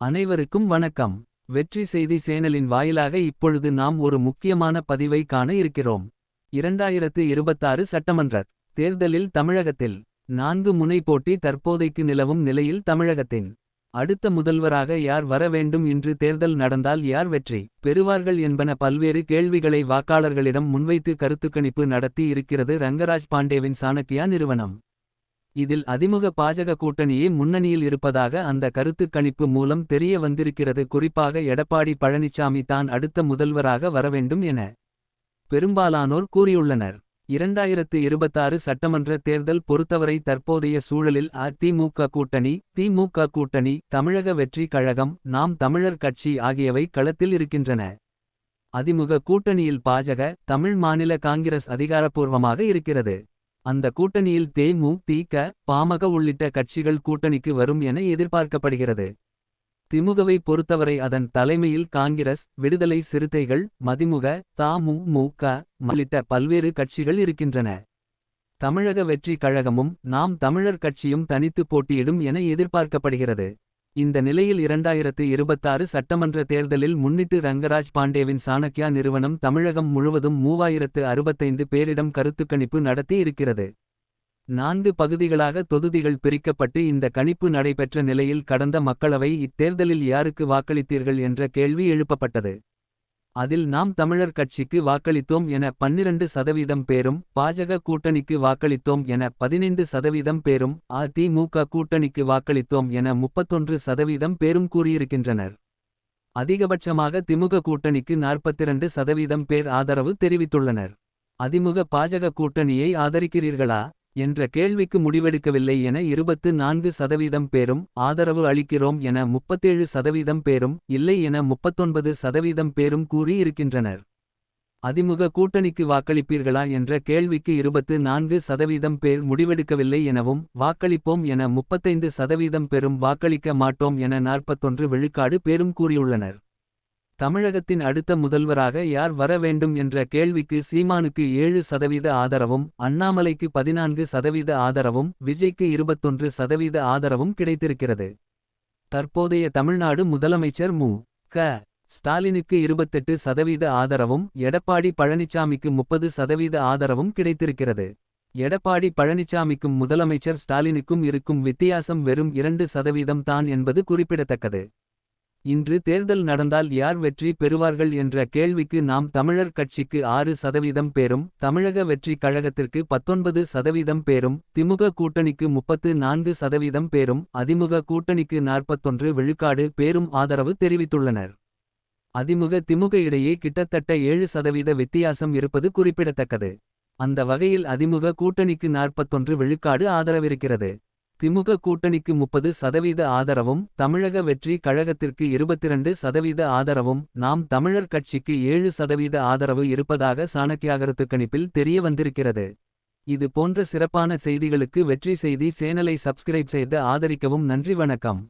அனைவருக்கும் வணக்கம் வெற்றி செய்தி சேனலின் வாயிலாக இப்பொழுது நாம் ஒரு முக்கியமான பதிவை காண இருக்கிறோம். 2026 இருபத்தாறு சட்டமன்றத் தேர்தலில் தமிழகத்தில். நான்கு முனை போட்டி தற்போதைக்கு நிலவும் நிலையில் தமிழகத்தின். அடுத்த முதல்வராக யார் வர வேண்டும் இன்று தேர்தல் நடந்தால் யார் வெற்றி. பெறுவார்கள் என்பன பல்வேறு கேள்விகளை வாக்காளர்களிடம் முன்வைத்து கருத்துக்கணிப்பு நடத்தி இருக்கிறது ரங்கராஜ் பாண்டேவின் சாணக்கியா நிறுவனம். இதில் அதிமுக பாஜக கூட்டணியே முன்னணியில் இருப்பதாக அந்த கருத்துக் கணிப்பு மூலம் தெரிய வந்திருக்கிறது குறிப்பாக எடப்பாடி பழனிசாமி தான் அடுத்த முதல்வராக வரவேண்டும் என. பெரும்பாலானோர் கூறியுள்ளனர். 2026 சட்டமன்ற தேர்தல் பொறுத்தவரை தற்போதைய சூழலில் அதிமுக கூட்டணி. திமுக கூட்டணி தமிழக வெற்றி கழகம் நாம் தமிழர் கட்சி ஆகியவை களத்தில் இருக்கின்றன. அதிமுக கூட்டணியில் பாஜக தமிழ் மாநில காங்கிரஸ் அதிகாரப்பூர்வமாக இருக்கிறது. அந்த கூட்டணியில் தேமு திக பாமக உள்ளிட்ட கட்சிகள் கூட்டணிக்கு வரும் என எதிர்பார்க்கப்படுகிறது. திமுகவை பொறுத்தவரை அதன் தலைமையில் காங்கிரஸ் விடுதலை சிறுத்தைகள் மதிமுக தமுமுக உள்ளிட்ட பல்வேறு கட்சிகள் இருக்கின்றன. தமிழக வெற்றி கழகமும் நாம் தமிழர் கட்சியும் தனித்து போட்டியிடும் என எதிர்பார்க்கப்படுகிறது. இந்த நிலையில் 2026 சட்டமன்ற தேர்தலில் முன்னிட்டு ரங்கராஜ் பாண்டேவின் சாணக்யா நிறுவனம் தமிழகம் முழுவதும் 3065 பேரிடம் கருத்துக்கணிப்பு நடத்தி இருக்கிறது. நான்கு பகுதிகளாக தொகுதிகள் பிரிக்கப்பட்டு இந்த கணிப்பு நடைபெற்ற நிலையில் கடந்த மக்களவை இத்தேர்தலில் யாருக்கு வாக்களித்தீர்கள் என்ற கேள்வி எழுப்பப்பட்டது. அதில் நாம் தமிழர் கட்சிக்கு வாக்களித்தோம் என 12 சதவீதம் பேரும் பாஜக கூட்டணிக்கு வாக்களித்தோம் என 15 சதவீதம் பேரும் அதிமுக கூட்டணிக்கு வாக்களித்தோம் என 31 சதவீதம் பேரும் கூறியிருக்கின்றனர். அதிகபட்சமாக திமுக கூட்டணிக்கு 42 சதவீதம் பேர் ஆதரவு தெரிவித்துள்ளனர். அதிமுக பாஜக கூட்டணியை ஆதரிக்கிறீர்களா என்ற கேள்விக்கு முடிவெடுக்கவில்லை என 24 சதவீதம் பேரும் ஆதரவு அளிக்கிறோம் என 37 சதவீதம் பேரும் இல்லை என 39 சதவீதம் பேரும் கூறி இருக்கின்றனர். அதிமுக கூட்டணிக்கு வாக்களிப்பீர்களா என்ற கேள்விக்கு 24 சதவீதம் பேர் முடிவெடுக்கவில்லை எனவும் வாக்களிப்போம் என 35 சதவீதம் பெரும் வாக்களிக்க மாட்டோம் என 41 விழுக்காடு பேரும் கூறியுள்ளனர். தமிழகத்தின் அடுத்த முதல்வராக யார் வர வேண்டும் என்ற கேள்விக்கு சீமானுக்கு ஏழு சதவீத ஆதரவும் அண்ணாமலைக்கு 14 சதவீத ஆதரவும் விஜய்க்கு 21 சதவீத ஆதரவும் கிடைத்திருக்கிறது. தற்போதைய தமிழ்நாடு முதலமைச்சர் மு. க. ஸ்டாலினுக்கு 28 சதவீத ஆதரவும் எடப்பாடி பழனிசாமிக்கு 30 சதவீத ஆதரவும் கிடைத்திருக்கிறது. எடப்பாடி பழனிசாமிக்கும் முதலமைச்சர் ஸ்டாலினுக்கும் இருக்கும் வித்தியாசம் வெறும் இரண்டு சதவீதம் தான் என்பது குறிப்பிடத்தக்கது. இன்று தேர்தல் நடந்தால் யார் வெற்றி பெறுவார்கள் என்ற கேள்விக்கு நாம் தமிழர் கட்சிக்கு ஆறு சதவீதம் பேரும் தமிழக வெற்றி கழகத்திற்கு 19 சதவீதம் பேரும் திமுக கூட்டணிக்கு 34 சதவீதம் பேரும் அதிமுக கூட்டணிக்கு 41 விழுக்காடு பேரும் ஆதரவு தெரிவித்துள்ளனர். அதிமுக திமுக இடையே கிட்டத்தட்ட ஏழு சதவீத வித்தியாசம் இருப்பது குறிப்பிடத்தக்கது. அந்த வகையில் அதிமுக கூட்டணிக்கு 41 விழுக்காடு ஆதரவிருக்கிறது. திமுக கூட்டணிக்கு 30 சதவீத ஆதரவும் தமிழக வெற்றி கழகத்திற்கு 22 சதவீத ஆதரவும் நாம் தமிழர் கட்சிக்கு ஏழு சதவீத ஆதரவு இருப்பதாக சாணக்கியாகரத்து கணிப்பில் தெரிய வந்திருக்கிறது. இது போன்ற சிறப்பான செய்திகளுக்கு வெற்றி செய்தி சேனலை சப்ஸ்கிரைப் செய்து ஆதரிக்கவும் நன்றி வணக்கம்.